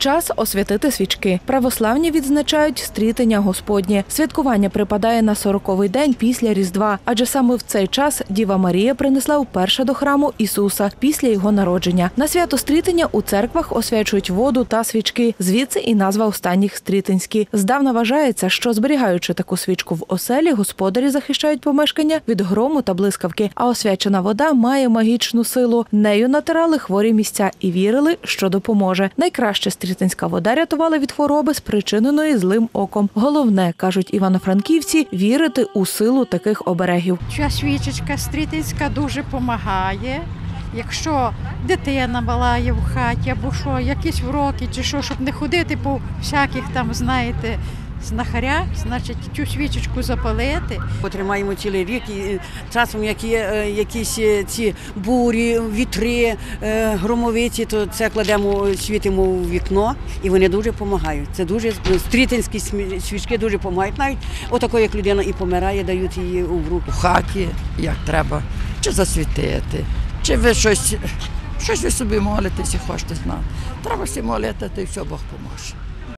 Час освятити свічки. Православні відзначають стрітення Господнє. Святкування припадає на сороковий день після Різдва, адже саме в цей час Діва Марія принесла вперше до храму Ісуса після його народження. На свято стрітення у церквах освячують воду та свічки. Звідси і назва останніх стрітинські. Здавна вважається, що зберігаючи таку свічку в оселі, господарі захищають помешкання від грому та блискавки. А освячена вода має магічну силу. Нею натирали хворі місця і вірили, що допоможе. Найкраще стрітинська вода рятувала від хвороби, спричиненої злим оком. Головне, кажуть івано-франківці, вірити у силу таких оберегів. Ця свічечка стрітинська дуже допомагає. Якщо дитина мала є в хаті, або що, якісь вроки, чи що, щоб не ходити по всяких там, знаєте, знахарях, значить цю свічечку запалити. Потримаємо цілий рік і е, часом, як є е, якісь е, ці бурі, вітри, громовиці, то це кладемо, світимо в вікно, і вони дуже допомагають. Це дуже стрітинські свічки дуже допомагають. Навіть отако, як людина і помирає, дають її у руку. у хаті, як треба, чи засвітити, чи ви щось, щось ви собі молитесь і хочете знати. Треба всі молити, то і все Бог поможе.